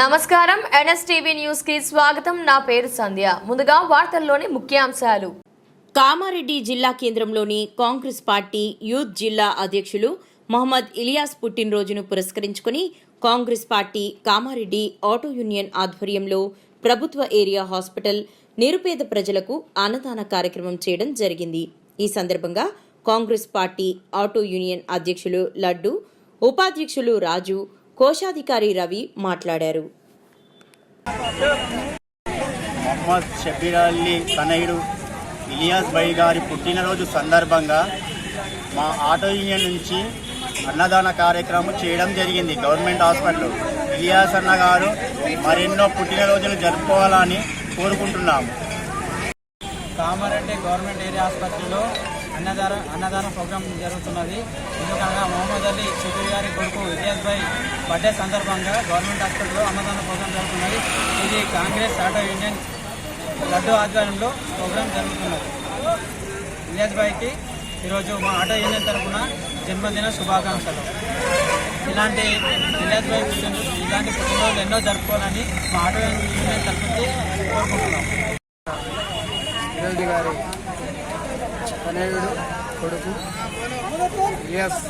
నమస్కారం. ఎన్ఎస్టీవీ న్యూస్కి స్వాగతం. నా పేరు సంధ్య. ముందుగా వార్తల్లోని ముఖ్యాంశాలు. కామారెడ్డి జిల్లా కేంద్రంలోని కాంగ్రెస్ పార్టీ యూత్ జిల్లా అధ్యక్షులు మొహమ్మద్ ఇలియాస్ పుట్టినరోజును పురస్కరించుకుని Congress party Kamareddy auto union ఆధ్వర్యంలో ప్రభుత్వ ఏరియా హాస్పిటల్ నిరుపేద ప్రజలకు అన్నదాన కార్యక్రమం చేయడం జరిగింది. ఈ సందర్భంగా కాంగ్రెస్ పార్టీ ఆటో యూనియన్ అధ్యక్షులు లడ్డు ఉపాధ్యక్షులు రాజు కోశాధికారి రవి మాట్లాడారు. మొహమ్మద్ షబీర్ అలీ తనయుడు ఇలియాస్ బై గారి పుట్టినరోజు సందర్భంగా మా ఆటో యూనియన్ నుంచి అన్నదాన కార్యక్రమం చేయడం జరిగింది. గవర్నమెంట్ హాస్పిటల్ ఇలియాస్ అన్న గారు మరెన్నో పుట్టినరోజులు జరుపుకోవాలని కోరుకుంటున్నాము. కామారెడ్డి గవర్నమెంట్ ఏరియా ఆసుపత్రిలో అన్నదాన అన్నదాన ప్రోగ్రాం జరుగుతున్నది. ఎందుకనగా మహమ్మద్ అలీ షబీర్ గారి కొడుకు ఇలియాస్ భాయ్ బర్త్డే సందర్భంగా గవర్నమెంట్ హాస్పిటల్లో అన్నదాన ప్రోగ్రాం జరుగుతున్నది. ఇది కాంగ్రెస్ ఆటో యూనియన్ లడ్డు ఆధ్వర్యంలో ప్రోగ్రాం జరుగుతున్నది. ఇలియాస్ భాయ్కి ఈరోజు మా ఆటో యూనియన్ తరఫున జన్మదిన శుభాకాంక్షలు. ఇలాంటి ఇలియాస్ భాయ్ పుట్టినరోజు ఇలాంటి పుట్టినరోజులు ఎన్నో జరుపుకోవాలని మా ఆటో యూనియన్ గారి తనయుడు కొడుకు ఎస్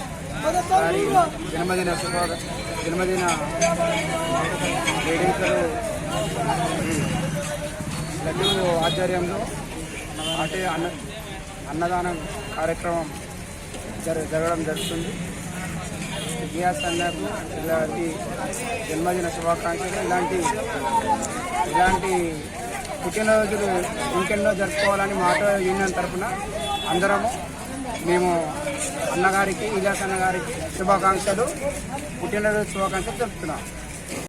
గారి జన్మదిన శుభ జన్మదిన వేడుకలు లడ్డు ఆధ్వర్యంలో అంటే అన్న అన్నదానం కార్యక్రమం జర జరగడం జరుగుతుంది. ఇలియాస్ అన్నకు ఇలాంటి జన్మదిన శుభాకాంక్షలు ఇలాంటి ఇలాంటి పుట్టినరోజులు ఇంకెన్నో జరుపుకోవాలని మాట యూనియన్ తరఫున అందరము మేము అన్నగారికి ఇలాస్ అన్నగారికి శుభాకాంక్షలు పుట్టినరోజు శుభాకాంక్షలు జరుపుతున్నాం